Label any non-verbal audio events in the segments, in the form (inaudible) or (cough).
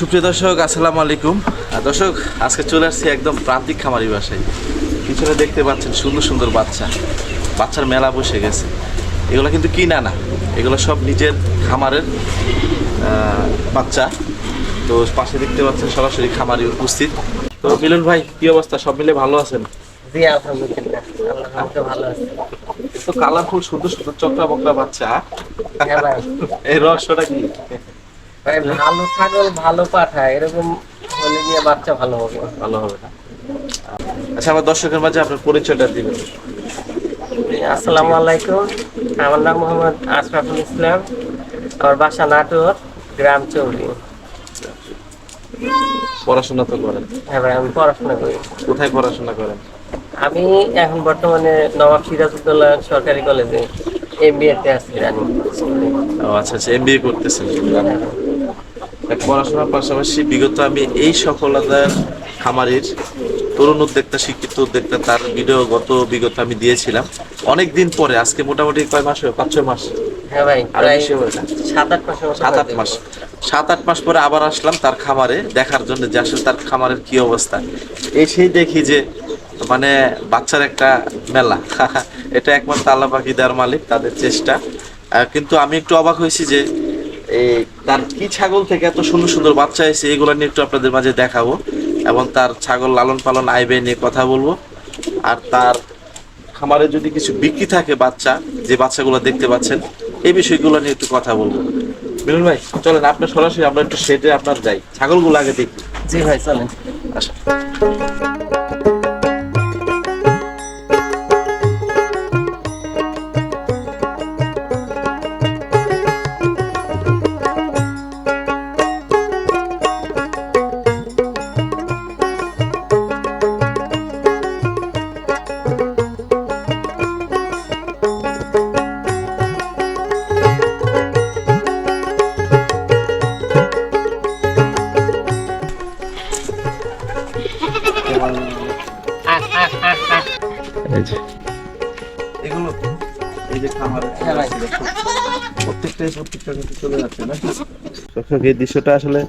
সুপ্রিয় দর্শক আসসালামু আলাইকুম। দর্শক আজকে চলে আসছি একদম প্রান্তিক খামারি বাসায়। পিছনে দেখতে পাচ্ছেন সুন্দর সুন্দর বাচ্চা। বাচ্চার মেলা বসে গেছে। এগুলো কিন্তু কিনা না। এগুলো সব নিজের খামারের বাচ্চা। তো পাশে দেখতে পাচ্ছেন সরাসরি খামারি উপস্থিত। তো মিলন ভাই কি অবস্থা? সব মিলে ভালো আছেন? জি আলহামদুলিল্লাহ। আল্লাহ ভালো আছে। তো কালারফুল সুন্দর সুন্দর চক্রা বকরা বাচ্চা। হ্যাঁ এই রহস্যটা কি? ভালো ছাগল ভালো পাঠায় এরকম হলে নিয়ে বাচ্চা ভালো হবে। ভালো হবে না। আচ্ছা আমার দর্শকের মাঝে আপনার পরিচয়টা দিবেন। আসসালামু আলাইকুম। আমার নাম মোহাম্মদ আশরাফুল ইসলাম। আমার বাসা নাটোর গ্রাম চৌরি। পড়াশোনা তো করেন। হ্যাঁ ভাই আমি পড়াশোনা করি। কোথায় পড়াশোনা করেন? আমি এখন বর্তমানে নবাব সিরাজউদ্দৌলা সরকারি কলেজে। এম বি এতে আছি রানি ও আচ্ছা আচ্ছা এমবিএ করতেছেন। পড়াশোনার পাশাপাশি বিগত আমি এই সফলতার খামারির তরুণ উদ্যোক্তা শিক্ষিত উদ্যোক্তা তার ভিডিও গত বিগত আমি দিয়েছিলাম। অনেক দিন পরে আজকে মোটামুটি কয় মাস পাঁচ ছয় মাস? হ্যাঁ ভাই? সাত আট মতো সাত আট মাস। সাত আট মাস পরে আবার আসলাম তার খামারে দেখার জন্য যে আসলে তার খামারের কি অবস্থা। এসেই দেখি যে মানে বাচ্চার একটা মেলা। (laughs) এটা একমাত্র আল্লাহ পাখি দেওয়ার মালিক তাদের চেষ্টা। কিন্তু আমি একটু অবাক হয়েছি যে এই তার কি ছাগল থেকে এত সুন্দর সুন্দর বাচ্চা এসে এগুলো নিয়ে একটু আপনাদের মাঝে দেখাবো এবং তার ছাগল লালন পালন ব্যয় নিয়ে কথা বলব। আর তার খামারে যদি কিছু বিক্রি থাকে বাচ্চা যে বাচ্চাগুলো দেখতে পাচ্ছেন এই বিষয়গুলো নিয়ে একটু কথা বলব। মিলন ভাই চলেন আপনার সরাসরি আমরা একটু শেডে আপনার যাই। ছাগলগুলো আগে দেখি। জি ভাই চলেন। আসেন। প্রত্যেকটাই প্রত্যেকটা কিন্তু চলে যাচ্ছে না দর্শক এই দৃশ্যটা আসলে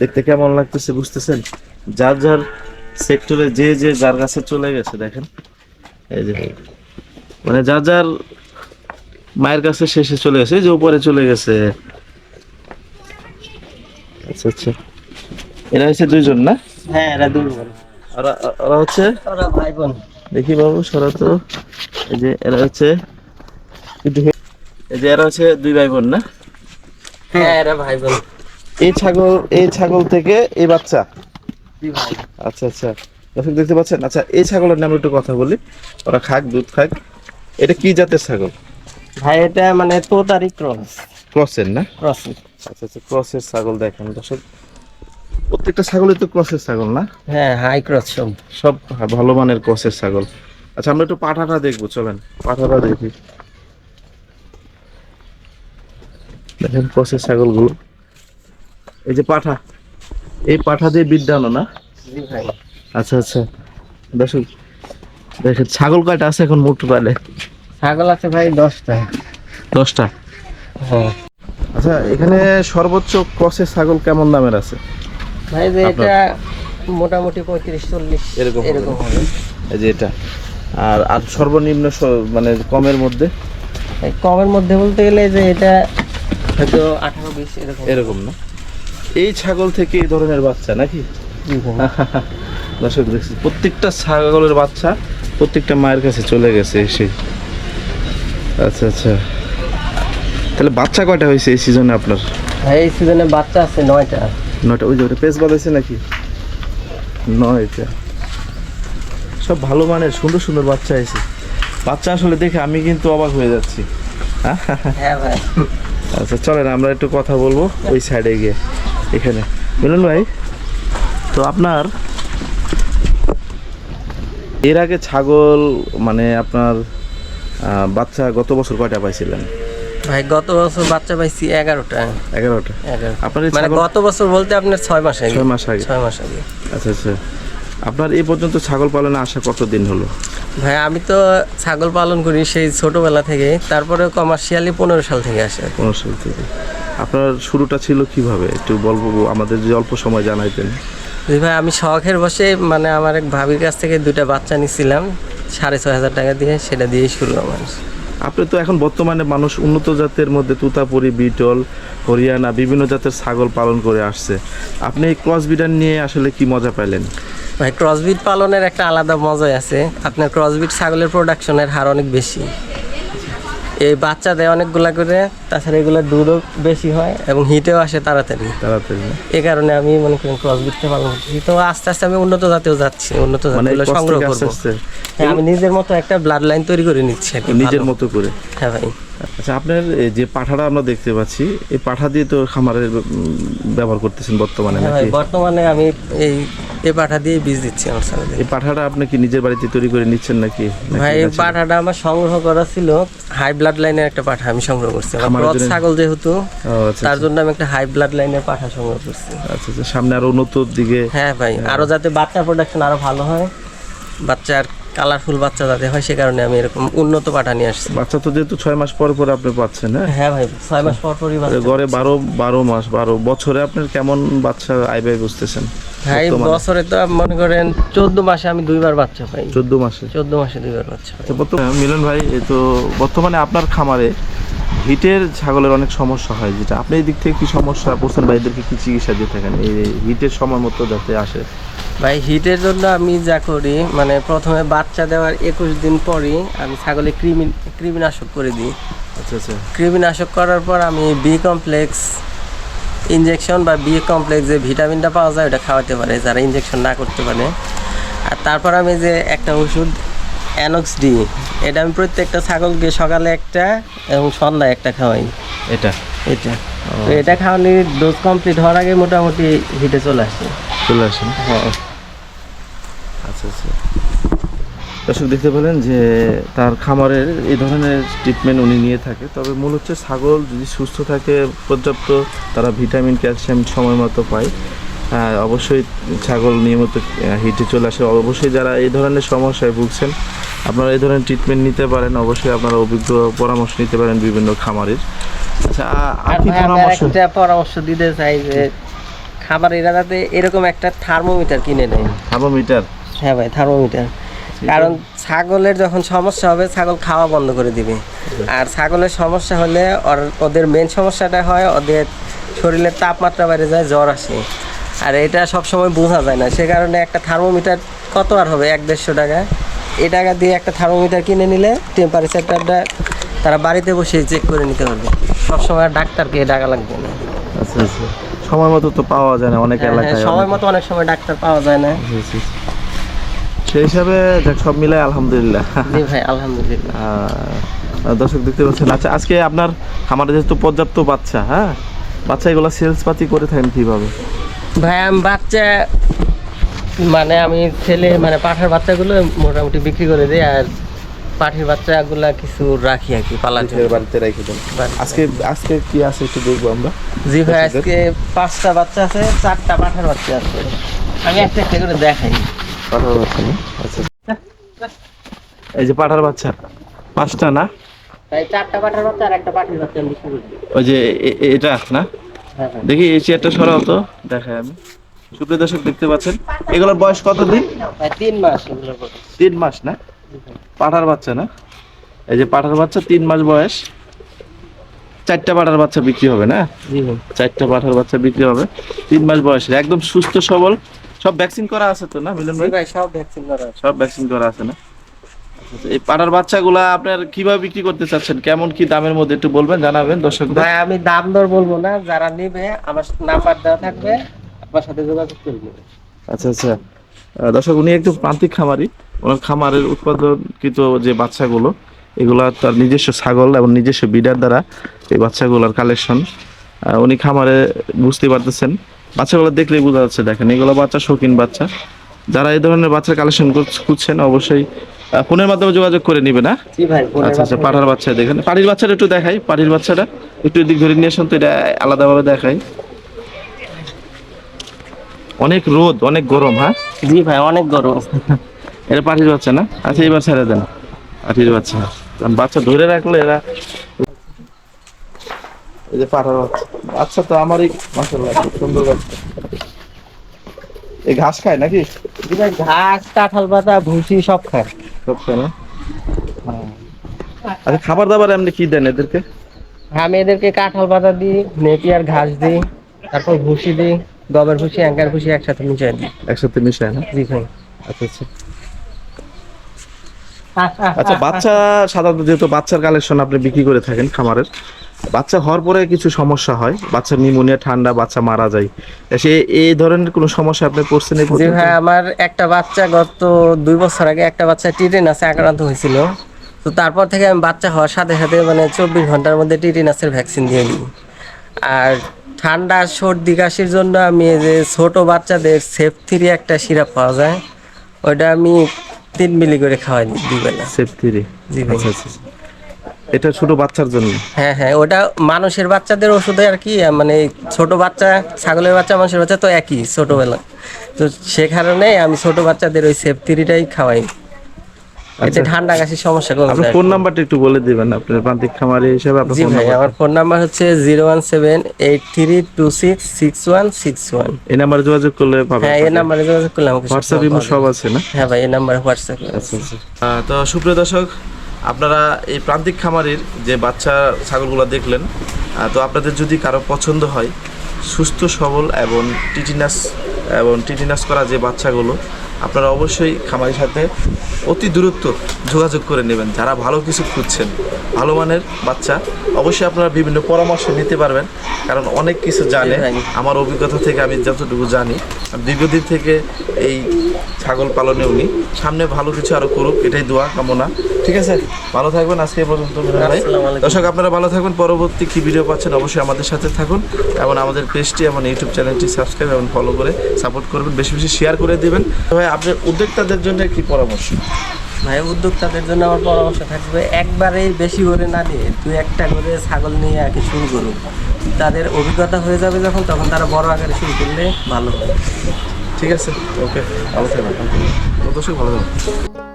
দেখতে কেমন লাগতেছে বুঝতেছেন? যার যার সেক্টরে যে যে যার কাছে চলে গেছে দেখেন। এই যে মানে যার যার মায়ের কাছে শেষে চলে গেছে এই যে উপরে চলে গেছে। আচ্ছা আচ্ছা। এরা হচ্ছে দুইজন না? হ্যাঁ এরা দুই বোন। ওরা ওরা হচ্ছে? ওরা ভাই বোন। দেখি বাবু সরা তো। এই যে এরা হচ্ছে এই যে এরা হচ্ছে দুই ভাই বোন না? হ্যাঁ এরা ভাই বোন এই ছাগল এই ছাগল থেকে এই বাচ্চা? আচ্ছা আচ্ছা। দর্শক দেখতে পাচ্ছেন? আচ্ছা এই ছাগলের নামে একটু কথা বলি। ওরা খাক দুধ খাক। এটা কি জাতের ছাগল? ভাই এটা মানে তোতারি ক্রস। ক্রসের না? ক্রস আচ্ছা আচ্ছা ক্রসের ছাগল দেখেন। দর্শক প্রত্যেকটা ছাগলই তো ক্রসের ছাগল না? হ্যাঁ হাই ক্রস সব। সব ভালো মানের ক্রসের ছাগল। আচ্ছা আমরা একটু পাঠাটা দেখব চলেন। পাঠাটা দেখি। দেখেন ক্রসের ছাগলগুলো। এই যে পাঠা এই পাঠা দিয়ে বিদ্যানো না? আচ্ছা আচ্ছা। দর্শক দেখেন ছাগল কয়টা আছে এখন মোট পালে ছাগল আছে ভাই দশটা। দশটা? হ্যাঁ। আচ্ছা এখানে সর্বোচ্চ ক্রসের ছাগল কেমন দামের আছে? ভাই যে এটা মোটামুটি পঁয়ত্রিশ চল্লিশ এরকম এরকম হবে। এই যে এটা। আর আর সর্বনিম্ন মানে কমের মধ্যে? কমের মধ্যে বলতে গেলে যে এটা হয়তো আঠারো বিশ এরকম। এরকম না? এই ছাগল থেকে এই ধরনের বাচ্চা নাকি? দর্শক দেখছি প্রত্যেকটা ছাগলের বাচ্চা প্রত্যেকটা মায়ের কাছে চলে গেছে এসে। আচ্ছা আচ্ছা। তাহলে বাচ্চা কয়টা হয়েছে এই সিজনে আপনার? ভাই এই সিজনে বাচ্চা আছে নয়টা। নয়টা ওই যে ওটা পেস বাঁধাইছে নাকি? নয়টা। সব ভালো মানের সুন্দর সুন্দর বাচ্চা আছে বাচ্চা আসলে দেখে আমি কিন্তু অবাক হয়ে যাচ্ছি। হ্যাঁ ভাই। আচ্ছা চলেন আমরা একটু কথা বলব ওই সাইডে গিয়ে এখানে। মিলন ভাই তো আপনার এর আগে ছাগল মানে আপনার বাচ্চা গত বছর কয়টা পাইছিলেন? ভাই গত বছর বাচ্চা পাইছি এগারোটা। এগারোটা? এগারো আপনার মানে গত বছর বলতে আপনার ছয় মাস আগে। ছয় মাস আগে। ছয় মাস আগে। আচ্ছা আচ্ছা। আপনার এই পর্যন্ত ছাগল পালনে আসা কতদিন হলো? ভাই আমি তো ছাগল পালন করি সেই ছোটবেলা থেকে। তারপরে কমার্শিয়ালি পনেরো সাল থেকে আসে। পনেরো সাল থেকে। আপনার শুরুটা ছিল কীভাবে? একটু বলব আমাদের যে অল্প সময় জানাইতেন। জি ভাই আমি শখের বসে মানে আমার এক ভাবির কাছ থেকে দুটা বাচ্চা নিছিলাম। সাড়ে ছয় হাজার টাকা দিয়ে সেটা দিয়েই শুরু আমার। আপনি তো এখন বর্তমানে মানুষ উন্নত জাতের মধ্যে তুতাপুরি বিটল হরিয়ানা বিভিন্ন জাতের ছাগল পালন করে আসছে। আপনি এই ক্রস বিডার নিয়ে আসলে কি মজা পাইলেন? ভাই ক্রসবিট পালনের একটা আলাদা মজাই আছে। আপনার ক্রসবিট ছাগলের প্রোডাকশনের হার অনেক বেশি। এই বাচ্চা দেয় অনেকগুলা করে তাছাড়া এগুলোর দুধও বেশি হয় এবং হিটেও আসে তাড়াতাড়ি। তাড়াতাড়ি? এই কারণে আমি মনে করি ক্রসবিটটা পালন করছি তো আস্তে আস্তে আমি উন্নত জাতেও যাচ্ছি উন্নত মানে জাতগুলো সংগ্রহ করব। হ্যাঁ, আমি নিজের মতো একটা ব্লাড লাইন তৈরি করে নিচ্ছি নিজের মতো করে। হ্যাঁ ভাই। আচ্ছা আপনার যে পাঠাটা আমরা দেখতে পাচ্ছি এই পাঠা দিয়ে তো খামারের ব্যবহার করতেছেন বর্তমানে হ্যাঁ নাকি? বর্তমানে আমি এই এই পাঠা দিয়ে বীজ দিচ্ছি আমার ছাগলকে এই পাঠাটা আপনি কি নিজের বাড়িতে তৈরি করে নিচ্ছেন নাকি? নাকি ভাই এই পাঠাটা আমার সংগ্রহ করা ছিল হাই ব্লাড লাইনের একটা পাঠা আমি সংগ্রহ করছি। আমার জন্য? ছাগল যেহেতু আচ্ছা তার জন্য আমি একটা হাই ব্লাড লাইনের পাঠা সংগ্রহ করছি। আচ্ছা আচ্ছা সামনে আরও উন্নত দিকে হ্যাঁ ভাই আরও যাতে বাচ্চা প্রোডাকশন আরও ভালো হয় বাচ্চার কালারফুল বাচ্চা যাতে হয় সে কারণে আমি এরকম উন্নত পাঠা নিয়ে আসছি। বাচ্চা তো যেহেতু ছয় মাস পর পর আপনি পাচ্ছেন হ্যাঁ? হ্যাঁ ভাই ছয় মাস পর পরই গড়ে বারো বারো মাস বারো বছরে আপনার কেমন বাচ্চা আয় ব্যয় বুঝতেছেন? ভাই বছরে তো মনে করেন চোদ্দ মাসে আমি দুইবার বাচ্চা পাই। চোদ্দ মাসে? চোদ্দ মাসে দুইবার বাচ্চা পাই। আচ্ছা মিলন ভাই তো বর্তমানে আপনার খামারে হিটের ছাগলের অনেক সমস্যা হয় যেটা আপনি এই দিক থেকে কি সমস্যা পড়ছেন বা এদেরকে কি চিকিৎসা দিয়ে থাকেন? এই হিটের সময় মতো যাতে আসে। ভাই হিটের জন্য আমি যা করি মানে প্রথমে বাচ্চা দেওয়ার একুশ দিন পরই আমি ছাগলে কৃমি কৃমিনাশক করে দিই। আচ্ছা আচ্ছা। কৃমিনাশক করার পর আমি বি কমপ্লেক্স ইনজেকশন বা বি কমপ্লেক্স যে ভিটামিনটা পাওয়া যায় ওটা খাওয়াতে পারে যারা ইনজেকশন না করতে পারে। আর তারপর আমি যে একটা ওষুধ অ্যানক্স ডি। এটা আমি প্রত্যেকটা ছাগলকে সকালে একটা এবং সন্ধ্যায় একটা খাওয়াই। এটা? এটা। তো এটা খাওয়ানোর ডোজ কমপ্লিট হওয়ার আগে মোটামুটি হিটে চলে আসে। চলে আসেন হ্যাঁ। আচ্ছা আচ্ছা। দর্শক দেখতে পেলেন যে তার খামারের এই ধরনের ট্রিটমেন্ট উনি নিয়ে থাকে। তবে মূল হচ্ছে ছাগল যদি সুস্থ থাকে পর্যাপ্ত তারা ভিটামিন ক্যালসিয়াম সময় মতো পায়। অবশ্যই ছাগল নিয়মিত হিটে চলে আসে। অবশ্যই যারা এই ধরনের সমস্যায় ভুগছেন আপনারা এই ধরনের ট্রিটমেন্ট নিতে পারেন। অবশ্যই আপনারা অভিজ্ঞ পরামর্শ নিতে পারেন বিভিন্ন খামারের। আচ্ছা আ- আর আর কি পরামর্শ। পরামর্শ দিতে চাই যে খামারিরা যাতে এরকম একটা থার্মোমিটার কিনে নেয় থার্মোমিটার হ্যাঁ ভাই থার্মোমিটার কারণ ছাগলের যখন সমস্যা হবে ছাগল খাওয়া বন্ধ করে দিবে। আর ছাগলের সমস্যা হলে ওর- ওদের মেন সমস্যাটা হয় ওদের শরীরের তাপমাত্রা বেড়ে যায় জ্বর আসে। আর এটা সব সময় বোঝা যায় না। সে কারণে একটা থার্মোমিটার কত আর হবে? এক দেড়শো টাকা। এ টাকা দিয়ে একটা থার্মোমিটার কিনে নিলে টেম্পারেচারটা তারা বাড়িতে বসে চেক করে নিতে পারবে। সবসময় ডাক্তারকে ডাকা লাগবে না। আচ্ছা আচ্ছা। সময় মতো তো পাওয়া যায় না অনেক হ্যাঁ, হ্যাঁ, এলাকায় সময় মতো অনেক সময় ডাক্তার পাওয়া যায় না। জি। সেই হিসাবে যাক সব মিলাই আলহামদুলিল্লাহ। জি ভাই আলহামদুলিল্লাহ। দর্শক দেখতে পাচ্ছেন। আচ্ছা আজকে আপনার খামারে যেহেতু পর্যাপ্ত বাচ্চা হ্যাঁ? বাচ্চা এগুলো সেলস পাতি করে থাকেন কীভাবে? ভাই আমি বাচ্চা মানে আমি ছেলে মানে পাঠার বাচ্চাগুলো মোটামুটি বিক্রি করে দিই আর পাঠির বাচ্চাগুলা কিছু রাখি আর কি জন্য। বাড়িতে রাখি আজকে আজকে কি আছে একটু দেখব আমরা? জি ভাই আজকে পাঁচটা বাচ্চা আছে চারটা পাঠার বাচ্চা আছে। আমি একটা একটা করে দেখাই। পাঠার বাচ্চা আচ্ছা। এই যে পাঠার বাচ্চা পাঁচটা না? তাই চারটা পাঠার বাচ্চা আর একটা পাঠির বাচ্চা ওই যে এটা না? দেখি এই চেয়ারটা সরাও তো। দেখাই আমি। সুপ্রিয় দর্শক দেখতে পাচ্ছেন। এগুলোর বয়স কত দিন তিন মাস তিন মাস না? পাঠার বাচ্চা না? এই যে পাঠার বাচ্চা তিন মাস বয়স। চারটা পাঠার বাচ্চা বিক্রি হবে না? চারটা পাঠার বাচ্চা বিক্রি হবে। তিন মাস বয়সের। একদম সুস্থ সবল। সব ভ্যাকসিন করা আছে তো না মিলন ভাই? সব ভ্যাকসিন করা। সব ভ্যাকসিন করা আছে না? এই পাঠার বাচ্চাগুলা আপনার কীভাবে বিক্রি করতে চাচ্ছেন? কেমন কি দামের মধ্যে একটু বলবেন জানাবেন দর্শকদের। ভাই আমি দাম দর বলব না যারা নিবে আমার নাম্বার দেওয়া থাকবে আমার সাথে যোগাযোগ করে নেবে। আচ্ছা আচ্ছা। দর্শক উনি একটু প্রান্তিক খামারি। ওনার খামারের উৎপাদনকৃত যে বাচ্চাগুলো এগুলা তার নিজস্ব ছাগল এবং নিজস্ব বিডার দ্বারা এই বাচ্চাগুলোর কালেকশন উনি খামারে বুঝতে পারতেছেন। বাচ্চাগুলো দেখলেই বোঝা যাচ্ছে দেখেন এগুলো বাচ্চা শৌখিন বাচ্চা। যারা এই ধরনের বাচ্চার কালেকশন খুঁজছেন অবশ্যই ফোনের মাধ্যমে যোগাযোগ করে নিবে না? আচ্ছা আচ্ছা পাঠার বাচ্চা দেখেন। পাটির বাচ্চাটা একটু দেখাই পাটির বাচ্চাটা। একটু এদিক ধরে নিয়ে আসুন তো এটা আলাদাভাবে দেখাই। অনেক রোদ অনেক গরম হ্যাঁ? জি ভাই অনেক গরম। এটা পাঠির বাচ্চা না? আচ্ছা এবার ছেড়ে দেন। পাঠির বাচ্চা। কারণ বাচ্চা ধরে রাখলে এরা এই যে পাঠার বাচ্চা। আচ্ছা তো আমারই মাসাল্লাহ খুব সুন্দর বাচ্চা। এই ঘাস খায় নাকি? ঘাস কাঁঠাল পাতা ভুসি সব খায়। না আচ্ছা খাবার দাবার আপনি কি দেন এদেরকে? আমি এদেরকে কাঁঠাল পাতা দিই নেপিয়ার ঘাস দিই তারপর ভুসি দিই গমের ভুসি অ্যাঙ্কার ভুসি একসাথে মিশাই দিই। একসাথে মিশাই না? জি ভাই আচ্ছা আচ্ছা। আচ্ছা বাচ্চা সাধারণত যেহেতু বাচ্চার কালেকশন আপনি বিক্রি করে থাকেন খামারের বাচ্চা হওয়ার পরে কিছু সমস্যা হয় বাচ্চা নিউমোনিয়া ঠান্ডা বাচ্চা মারা যায়। সে এই ধরনের কোনো সমস্যা আপনি পড়ছেন জি? ভাই আমার একটা বাচ্চা গত দুই বছর আগে একটা বাচ্চা টিটেনাসে আক্রান্ত হয়েছিল। তো তারপর থেকে আমি বাচ্চা হওয়ার সাথে সাথে মানে চব্বিশ ঘণ্টার মধ্যে টিটেনাসের ভ্যাকসিন দিয়ে দিই। আর ঠান্ডা সর্দি কাশির জন্য আমি যে ছোট বাচ্চাদের সেফ থ্রি একটা সিরাপ পাওয়া যায় ওইটা আমি তিন মিলি করে খাওয়াই দিই দুই বেলা সেফ থ্রি জি ভাই। আচ্ছা আচ্ছা। এটা ছোট বাচ্চার জন্য? হ্যাঁ হ্যাঁ ওটা মানুষের বাচ্চাদের ওষুধে আর কি মানে ছোট বাচ্চা ছাগলের বাচ্চা মানুষের বাচ্চা তো একই ছোটবেলা। তো সে কারণে আমি ছোট বাচ্চাদের ওই সেফটিটাই খাওয়াই। এতে আচ্ছা। ঠান্ডা সমস্যা কমে আপনার ফোন নাম্বারটা একটু বলে দিবেন আপনার প্রান্তিক খামারি হিসেবে আপনার ফোন নাম্বার আমার ফোন নাম্বার হচ্ছে zero one seven eight three two six six one six one. এই নাম্বারে যোগাযোগ করলে পাবেন হ্যাঁ এই নাম্বারে যোগাযোগ করলে আমাকে হোয়াটসঅ্যাপ ইমো সব আছে না? হ্যাঁ ভাই এই নাম্বারে হোয়াটসঅ্যাপ আচ্ছা আচ্ছা। তো সুপ্রিয় দর্শক আপনারা এই প্রান্তিক খামারের যে বাচ্চা ছাগলগুলো দেখলেন তো আপনাদের যদি কারও পছন্দ হয়, সুস্থ, সবল এবং টিটিনাস এবং টিটিনাস করা যে বাচ্চাগুলো আপনারা অবশ্যই খামারের সাথে অতি দূরত্ব যোগাযোগ করে নেবেন। যারা ভালো কিছু খুঁজছেন ভালো মানের বাচ্চা অবশ্যই আপনারা বিভিন্ন পরামর্শ নিতে পারবেন। কারণ অনেক কিছু জানে। আমার অভিজ্ঞতা থেকে আমি যতটুকু জানি দীর্ঘদিন থেকে এই ছাগল পালনে উনি। সামনে ভালো কিছু আরও করুক এটাই দোয়া কামনা। ঠিক আছে? ভালো থাকবেন আজকে পর্যন্ত ভাই। দর্শক আপনারা ভালো থাকবেন। পরবর্তী কী ভিডিও পাচ্ছেন অবশ্যই আমাদের সাথে থাকুন। এবং আমাদের পেজটি এবং ইউটিউব চ্যানেলটি সাবস্ক্রাইব এবং ফলো করে সাপোর্ট করবেন বেশি বেশি শেয়ার করে দেবেন। ভাই আপনার উদ্যোক্তাদের জন্য কি পরামর্শ? ভাই উদ্যোক্তাদের জন্য আমার পরামর্শ থাকবে একবারেই বেশি করে না নিয়ে তুই একটা করে ছাগল নিয়ে আর কি শুরু করুক তাদের অভিজ্ঞতা হয়ে যাবে যখন তখন তারা বড় আকারে শুরু করলে ভালো হবে। ঠিক আছে ওকে ভালো থাকবেন। দর্শক ভালো থাকবেন।